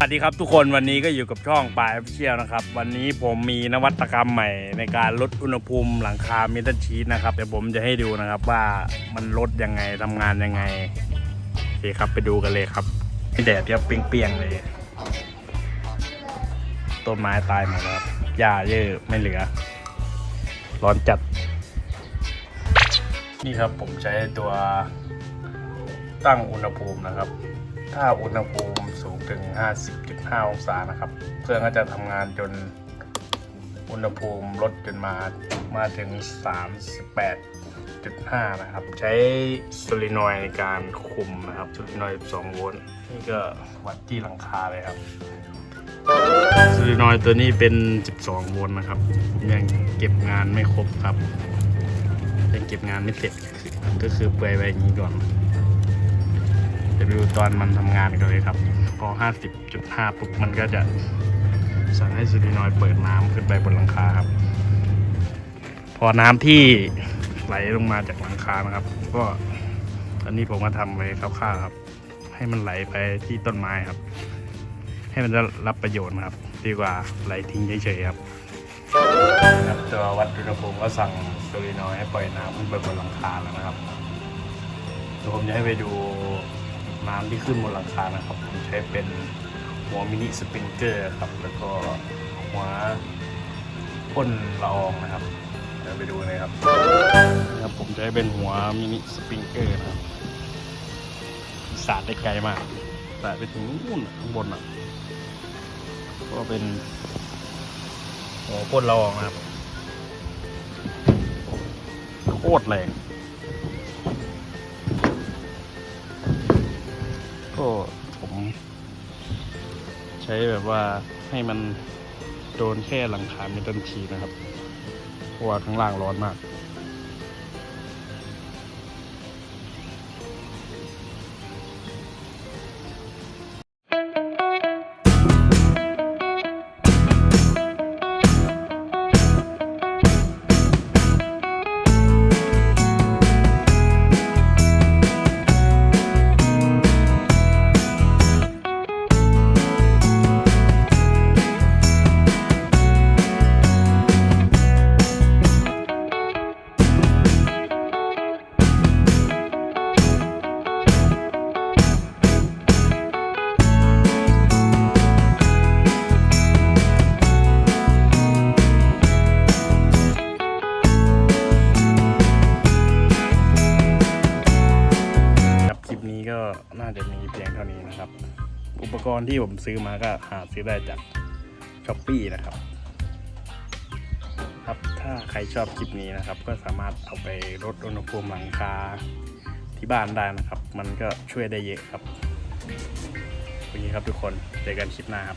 สวัสดีครับทุกคนวันนี้ก็อยู่กับช่องปลายเชียลนะครับ วันนี้ผมมีนวัตกรรมใหม่ในการลดอุณหภูมิหลังคาเมทัลชีตนะครับเดี๋ยวผมจะให้ดูนะครับว่ามันลดยังไงทำงานยังไงโอเคครับไปดูกันเลยครับแดดครับเปียงๆเลยต้นไม้ตายหมดแล้วครับหญ้าเยอะไม่เหลือ ร้อนจัด นี่ครับผมใช้ตัวตั้งอุณหภูมินะครับ ถ้าอุณหภูมิสูงถึง 50.5 องศานะครับ เครื่องก็จะทำงานจนอุณหภูมิลดจนมามาถึง 38.5 นะครับ ใช้โซลินอยในการคุมนะครับโซลินอย 12 โวลต์นี่ก็วัดที่หลังคาเลยครับโซลินอยตัวนี้เป็น 12 โวลต์นะครับยังเก็บงานไม่ครบครับยังเก็บงานไม่เสร็จก็คือเปลือยไว้อย่างนี้ก่อน ตอนมันทำงานกันเลยครับ พอ 50.5 ปุ๊บมันก็จะสั่งให้ซูรินอยเปิดน้ำขึ้นไปบนหลังคาครับ พอน้ำที่ไหลลงมาจากหลังคานะครับ ก็อันนี้ผมก็ทำไว้คร่าวๆครับ ให้มันไหลไปที่ต้นไม้ครับ ให้มันได้รับประโยชน์นะครับ ดีกว่าไหลทิ้งเฉยๆครับครับตัววัดอุณหภูมิก็สั่งซูรินอยให้ปล่อยน้ำขึ้นไปบนหลังคาแล้วนะครับเดี๋ยวผมจะให้ไปดู น้ำที่ขึ้นบนหลังคานะครับ ผมใช้เป็นหัวมินิสปริงเกอร์ครับ แล้วก็หัวพ่นละอองนะครับเดี๋ยวไปดูเลยครับนะครับ ผมใช้เป็นหัวมินิสปริงเกอร์นะครับสาดได้ไกลมากสาดไปถึงนู่นข้างบนอะก็เป็นหัวพ่นละอองนะครับโคตรแรง ก็ผมใช้แบบว่าให้มันโดนแค่หลังคาไม่ต้นทีนะครับเพราะว่าข้างล่างร้อนมาก จะมีเพียงเท่านี้นะครับ อุปกรณ์ที่ผมซื้อมาก็หาซื้อได้จากช้อปปี้นะครับ ครับถ้าใครชอบคลิปนี้นะครับ ก็สามารถเอาไปลดอุณหภูมิหลังคาที่บ้านได้นะครับ มันก็ช่วยได้เยอะครับวันนี้ครับทุกคนเจอกันคลิปหน้าครับ